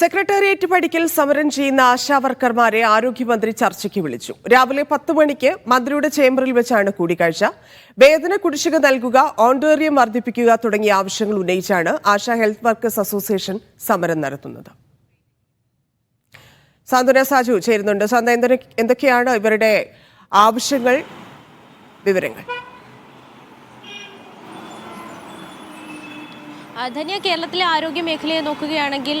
Secretariat പടിക്കൽ സമരം ചെയ്യുന്ന ആശാവർക്കർമാരെ ആരോഗ്യമന്ത്രി ചർച്ചയ്ക്ക് വിളിച്ചു. രാവിലെ പത്ത് മണിക്ക് മന്ത്രിയുടെ ചേംബറിൽ വെച്ചാണ് കൂടിക്കാഴ്ച. വേതന കുടിശ്ശിക നൽകുക ഓണ്ടോറിയം വർദ്ധിപ്പിക്കുക തുടങ്ങിയ ആവശ്യങ്ങൾ ഉന്നയിച്ചാണ് ആശാ ഹെൽത്ത് വർക്കേഴ്സ് അസോസിയേഷൻ സമരം നടത്തുന്നത്. സാന്ത്വന സാജു ചേരുന്നുണ്ട്. സാന്ത എന്തൊക്കെയാണ് ഇവരുടെ ആവശ്യങ്ങൾ വിവരങ്ങൾ? ധന്യ കേരളത്തിലെ ആരോഗ്യ മേഖലയെ നോക്കുകയാണെങ്കിൽ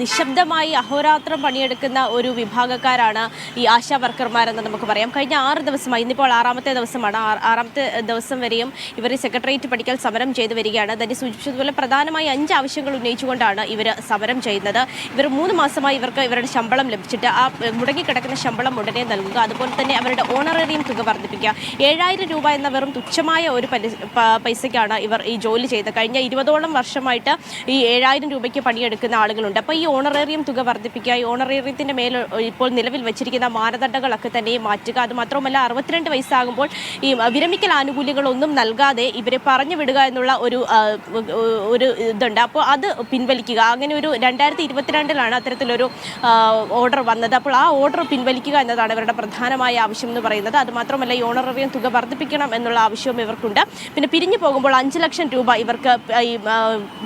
നിശബ്ദമായി അഹോരാത്രം പണിയെടുക്കുന്ന ഒരു വിഭാഗക്കാരാണ് ഈ ആശാ വർക്കർമാരെന്ന് നമുക്ക് പറയാം. കഴിഞ്ഞ ആറ് ദിവസമായി ഇന്നിപ്പോൾ ആറാമത്തെ ദിവസമാണ്. ആറാമത്തെ ദിവസം വരെയും ഇവർ സെക്രട്ടേറിയറ്റ് പഠിക്കൽ സമരം ചെയ്തു വരികയാണ്. ധന്യ സൂചിപ്പിച്ചതുപോലെ പ്രധാനമായി അഞ്ച് ആവശ്യങ്ങൾ ഉന്നയിച്ചുകൊണ്ടാണ് ഇവർ സമരം ചെയ്യുന്നത്. ഇവർ മൂന്ന് മാസമായി ഇവർക്ക് ഇവരുടെ ശമ്പളം ലഭിച്ചിട്ട് ആ മുടങ്ങിക്കിടക്കുന്ന ശമ്പളം ഉടനെ നൽകുക. അതുപോലെ തന്നെ അവരുടെ ഓണറേറിയം തുക വർദ്ധിപ്പിക്കുക. ഏഴായിരം രൂപ എന്ന വെറും തുച്ഛമായ ഒരു പൈസയ്ക്കാണ് ഇവർ ഈ ജോലി ചെയ്തത്. കഴിഞ്ഞ ഇരുപതോളം വർഷമായിട്ട് ഈ ഏഴായിരം രൂപയ്ക്ക് പണിയെടുക്കുന്ന ആളുകളുണ്ട്. അപ്പോൾ ഈ ഓണറേറിയം തുക വർദ്ധിപ്പിക്കുക ഈ ഓണറേറിയത്തിന്റെ മേൽ ഇപ്പോൾ നിലവിൽ വെച്ചിരിക്കുന്ന മാനദണ്ഡങ്ങളൊക്കെ തന്നെ മാറ്റുക. അത് മാത്രമല്ല അറുപത്തിരണ്ട് വയസ്സാകുമ്പോൾ ഈ വിരമിക്കൽ ആനുകൂല്യങ്ങളൊന്നും നൽകാതെ ഇവരെ പറഞ്ഞു വിടുക എന്നുള്ള ഒരു ഒരു ഇതുണ്ട്. അപ്പോൾ അത് പിൻവലിക്കുക. അങ്ങനെ ഒരു രണ്ടായിരത്തി ഇരുപത്തിരണ്ടിലാണ് അത്തരത്തിലൊരു ഓർഡർ വന്നത്. അപ്പോൾ ആ ഓർഡർ പിൻവലിക്കുക എന്നതാണ് ഇവരുടെ പ്രധാനമായ ആവശ്യം എന്ന് പറയുന്നത്. അതുമാത്രമല്ല ഈ ഓണറേറിയം തുക വർദ്ധിപ്പിക്കണം എന്നുള്ള ആവശ്യവും ഇവർക്കുണ്ട്. പിന്നെ പിരിഞ്ഞു പോകുമ്പോൾ അഞ്ച് ലക്ഷം രൂപ ഇവർക്ക് ഈ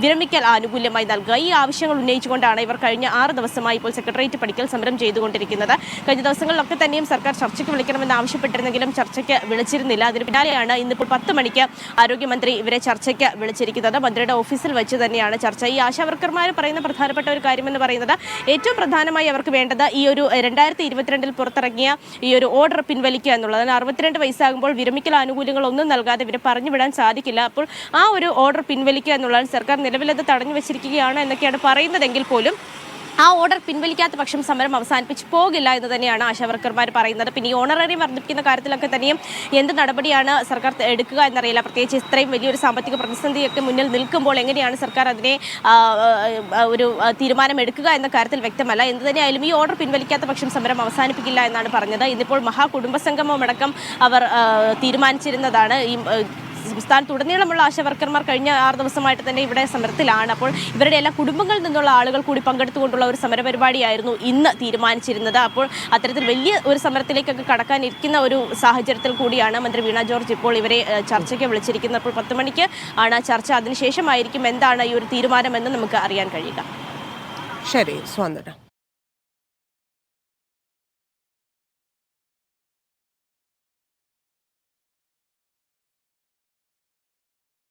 വിരമിക്കൽ ആനുകൂല്യമായി നൽകുക. ഈ ആവശ്യങ്ങൾ ഉന്നയിച്ചുകൊണ്ടാണ് ഇവർ കഴിഞ്ഞ ആറ് ദിവസമായി ഇപ്പോൾ സെക്രട്ടേറിയറ്റ് പഠിക്കൽ സമരം ചെയ്തുകൊണ്ടിരിക്കുന്നത്. കഴിഞ്ഞ ദിവസങ്ങളിലൊക്കെ തന്നെയും സർക്കാർ ചർച്ചയ്ക്ക് വിളിക്കണമെന്ന് ആവശ്യപ്പെട്ടിരുന്നെങ്കിലും ചർച്ചയ്ക്ക് വിളിച്ചിരുന്നില്ല. അതിന് പിന്നാലെയാണ് ഇന്നിപ്പോൾ പത്ത് മണിക്ക് ആരോഗ്യമന്ത്രി ഇവരെ ചർച്ചയ്ക്ക് വിളിച്ചിരിക്കുന്നത്. മന്ത്രിയുടെ ഓഫീസിൽ വെച്ച് തന്നെയാണ് ചർച്ച. ഈ ആശാവർക്കർമാർ പറയുന്ന പ്രധാനപ്പെട്ട ഒരു കാര്യമെന്ന് പറയുന്നത് ഏറ്റവും പ്രധാനമായി അവർക്ക് വേണ്ടത് ഈ ഒരു രണ്ടായിരത്തി ഇരുപത്തിരണ്ടിൽ പുറത്തിറങ്ങിയ ഈ ഒരു ഓർഡർ പിൻവലിക്കുക എന്നുള്ളത് അറുപത്തിരണ്ട് വയസ്സാകുമ്പോൾ വിരമിക്കൽ ആനുകൂല്യങ്ങളൊന്നും നൽകാതെ ഇവരെ പറഞ്ഞു വിടാൻ സാധിക്കില്ല. അപ്പോൾ ആ ഒരു ഓർഡർ പിൻവലിക്കുക എന്നുള്ളതാണ് സർക്കാർ നിലവിലത് തടഞ്ഞു വെച്ചിരിക്കുകയാണ് എന്നൊക്കെയാണ് പറയുന്നതെങ്കിൽ പോലും ആ ഓർഡർ പിൻവലിക്കാത്ത പക്ഷം സമരം അവസാനിപ്പിച്ച് പോകില്ല എന്ന് തന്നെയാണ് ആശാവർക്കർമാർ പറയുന്നത്. പിന്നെ ഈ ഓണറേറിയം വർദ്ധിപ്പിക്കുന്ന കാര്യത്തിലൊക്കെ തന്നെയും എന്ത് നടപടിയാണ് സർക്കാർ എടുക്കുക എന്നറിയില്ല. പ്രത്യേകിച്ച് ഇത്രയും വലിയൊരു സാമ്പത്തിക പ്രതിസന്ധിയൊക്കെ മുന്നിൽ നിൽക്കുമ്പോൾ എങ്ങനെയാണ് സർക്കാർ അതിനെ ഒരു തീരുമാനം എടുക്കുക എന്ന കാര്യത്തിൽ വ്യക്തമല്ല. എന്ത് തന്നെയായാലും ഈ ഓർഡർ പിൻവലിക്കാത്ത പക്ഷം സമരം അവസാനിപ്പിക്കില്ല എന്നാണ് പറഞ്ഞത്. ഇന്നിപ്പോൾ മഹാകുടുംബ സംഗമം അടക്കം അവർ തീരുമാനിച്ചിരുന്നതാണ്. ഈ സംസ്ഥാനത്തുടനീളമുള്ള ആശാവർക്കർമാർ കഴിഞ്ഞ ആറ് ദിവസമായിട്ട് തന്നെ ഇവിടെ സമരത്തിലാണ്. അപ്പോൾ ഇവരുടെ എല്ലാ കുടുംബങ്ങളിൽ നിന്നുള്ള ആളുകൾ കൂടി പങ്കെടുത്തുകൊണ്ടുള്ള ഒരു സമരപരിപാടിയായിരുന്നു ഇന്ന് തീരുമാനിച്ചിരുന്നത്. അപ്പോൾ അത്തരത്തിൽ വലിയ ഒരു സമരത്തിലേക്കൊക്കെ കടക്കാനിരിക്കുന്ന ഒരു സാഹചര്യത്തിൽ കൂടിയാണ് മന്ത്രി വീണ ജോർജ് ഇപ്പോൾ ഇവരെ ചർച്ചയ്ക്ക് വിളിച്ചിരിക്കുന്നത്. അപ്പോൾ പത്ത് മണിക്ക് ആണ് ചർച്ച. അതിനുശേഷമായിരിക്കും എന്താണ് ഈ ഒരു തീരുമാനമെന്ന് നമുക്ക് അറിയാൻ കഴിയുക. ശരി സ്വാന്തന